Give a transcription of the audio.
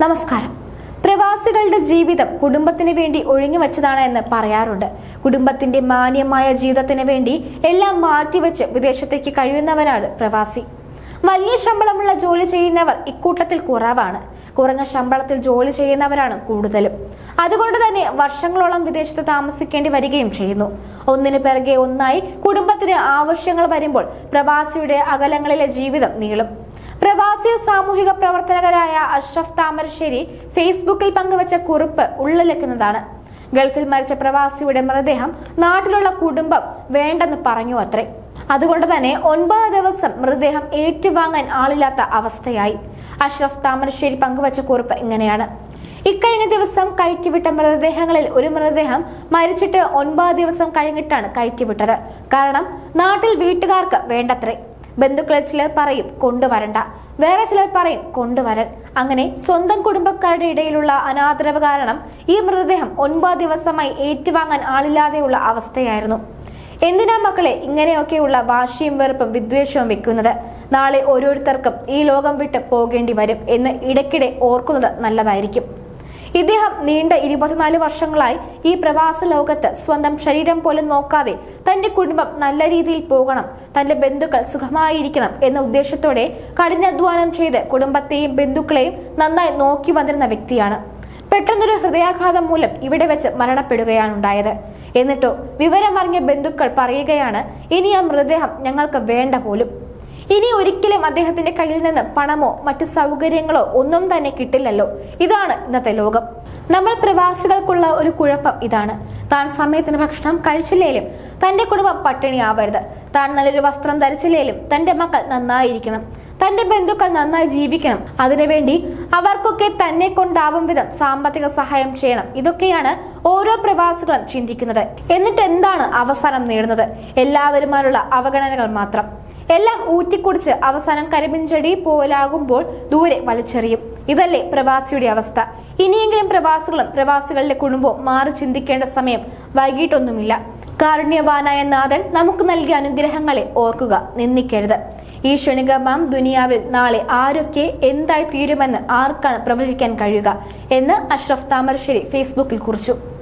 നമസ്കാരം. പ്രവാസികളുടെ ജീവിതം കുടുംബത്തിന് വേണ്ടി ഒഴിഞ്ഞു വെച്ചതാണ് എന്ന് പറയാറുണ്ട്. കുടുംബത്തിന്റെ മാന്യമായ ജീവിതത്തിന് വേണ്ടി എല്ലാം മാറ്റിവെച്ച് വിദേശത്തേക്ക് കഴിയുന്നവരാണ് പ്രവാസി. വലിയ ശമ്പളമുള്ള ജോലി ചെയ്യുന്നവർ ഇക്കൂട്ടത്തിൽ കുറവാണ്. കുറഞ്ഞ ശമ്പളത്തിൽ ജോലി ചെയ്യുന്നവരാണ് കൂടുതലും. അതുകൊണ്ട് തന്നെ വർഷങ്ങളോളം വിദേശത്ത് താമസിക്കേണ്ടി വരികയും ചെയ്യുന്നു. ഒന്നിനു പിറകെ ഒന്നായി കുടുംബത്തിന് ആവശ്യങ്ങൾ വരുമ്പോൾ പ്രവാസിയുടെ അകലങ്ങളിലെ ജീവിതം നീളും. പ്രവാസി സാമൂഹിക പ്രവർത്തകരായ അഷ്റഫ് താമരശ്ശേരി ഫേസ്ബുക്കിൽ പങ്കുവച്ച കുറിപ്പ് ഉള്ളിലെക്കുന്നതാണ്. ഗൾഫിൽ മരിച്ച പ്രവാസിയുടെ മൃതദേഹം നാട്ടിലുള്ള കുടുംബം വേണ്ടെന്ന് പറഞ്ഞു അത്രേ. അതുകൊണ്ട് തന്നെ ഒൻപത് ദിവസം മൃതദേഹം ഏറ്റുവാങ്ങാൻ ആളില്ലാത്ത അവസ്ഥയായി. അഷ്റഫ് താമരശ്ശേരി പങ്കുവച്ച കുറിപ്പ് ഇങ്ങനെയാണ്. ഇക്കഴിഞ്ഞ ദിവസം കയറ്റിവിട്ട മൃതദേഹങ്ങളിൽ ഒരു മൃതദേഹം മരിച്ചിട്ട് ഒൻപത് ദിവസം കഴിഞ്ഞിട്ടാണ് കയറ്റിവിട്ടത്. കാരണം നാട്ടിൽ വീട്ടുകാർക്ക് വേണ്ടത്രേ. ബന്ധുക്കളിൽ ചിലർ പറയും കൊണ്ടുവരണ്ട. വേറെ ചിലർ പറയും കൊണ്ടുവരൻ അങ്ങനെ സ്വന്തം കുടുംബക്കാരുടെ ഇടയിലുള്ള അനാദരവ് കാരണം ഈ മൃതദേഹം ഒൻപത് ദിവസമായി ഏറ്റുവാങ്ങാൻ ആളില്ലാതെയുള്ള അവസ്ഥയായിരുന്നു. എന്തിനാ മക്കളെ ഇങ്ങനെയൊക്കെയുള്ള വാശിയും വെറുപ്പും വിദ്വേഷവും വെക്കുന്നത്? നാളെ ഓരോരുത്തർക്കും ഈ ലോകം വിട്ട് പോകേണ്ടി വരും എന്ന് ഇടയ്ക്കിടെ ഓർക്കുന്നത് നല്ലതായിരിക്കും. ഇദ്ദേഹം നീണ്ട ഇരുപത്തിനാല് വർഷങ്ങളായി ഈ പ്രവാസ ലോകത്ത് സ്വന്തം ശരീരം പോലും നോക്കാതെ തന്റെ കുടുംബം നല്ല രീതിയിൽ പോകണം തന്റെ ബന്ധുക്കൾ സുഖമായിരിക്കണം എന്ന ഉദ്ദേശത്തോടെ കഠിനാധ്വാനം ചെയ്ത് കുടുംബത്തെയും ബന്ധുക്കളെയും നന്നായി നോക്കി വന്നിരുന്ന വ്യക്തിയാണ്. പെട്ടെന്നൊരു ഹൃദയാഘാതം മൂലം ഇവിടെ വെച്ച് മരണപ്പെടുകയാണ് ഉണ്ടായത്. എന്നിട്ടോ വിവരമറിഞ്ഞ ബന്ധുക്കൾ പറയുകയാണ് ഇനി ആ മൃതദേഹം ഞങ്ങൾക്ക് വേണ്ട പോലും. ഇനി ഒരിക്കലും അദ്ദേഹത്തിന്റെ കയ്യിൽ നിന്ന് പണമോ മറ്റു സൗകര്യങ്ങളോ ഒന്നും തന്നെ കിട്ടില്ലല്ലോ. ഇതാണ് ഇന്നത്തെ ലോകം. നമ്മൾ പ്രവാസികൾക്കുള്ള ഒരു കുഴപ്പം ഇതാണ്. താൻ സമയത്തിന് ഭക്ഷണം കഴിച്ചില്ലേലും തന്റെ കുടുംബം പട്ടിണിയാവരുത്. താൻ നല്ലൊരു വസ്ത്രം ധരിച്ചില്ലേലും തന്റെ മക്കൾ നന്നായിരിക്കണം. തന്റെ ബന്ധുക്കൾ നന്നായി ജീവിക്കണം. അതിനുവേണ്ടി അവർക്കൊക്കെ തന്നെ കൊണ്ടാവും വിധം സാമ്പത്തിക സഹായം ചെയ്യണം. ഇതൊക്കെയാണ് ഓരോ പ്രവാസികളും ചിന്തിക്കുന്നത്. എന്നിട്ട് എന്താണ് അവസാനം നേടുന്നത്? എല്ലാവരുമായുള്ള അവഗണനകൾ മാത്രം. എല്ലാം ഊറ്റിക്കുടിച്ച് അവസാനം കരിമിൻചെടി പോലാകുമ്പോൾ ദൂരെ വലിച്ചെറിയും. ഇതല്ലേ പ്രവാസിയുടെ അവസ്ഥ. ഇനിയെങ്കിലും പ്രവാസികളും പ്രവാസികളുടെ കുടുംബവും മാറി ചിന്തിക്കേണ്ട സമയം വൈകിട്ടൊന്നുമില്ല. കാരുണ്യവാനായ നാഥൻ നമുക്ക് നൽകിയ അനുഗ്രഹങ്ങളെ ഓർക്കുക നിന്ദിക്കരുത്. ഈ ക്ഷണികമാം ദുനിയാവിൽ നാളെ ആരൊക്കെ എന്തായി തീരുമെന്ന് ആർക്കാണ് പ്രവചിക്കാൻ കഴിയുക എന്ന് അഷ്റഫ് താമരശ്ശേരി ഫേസ്ബുക്കിൽ കുറിച്ചു.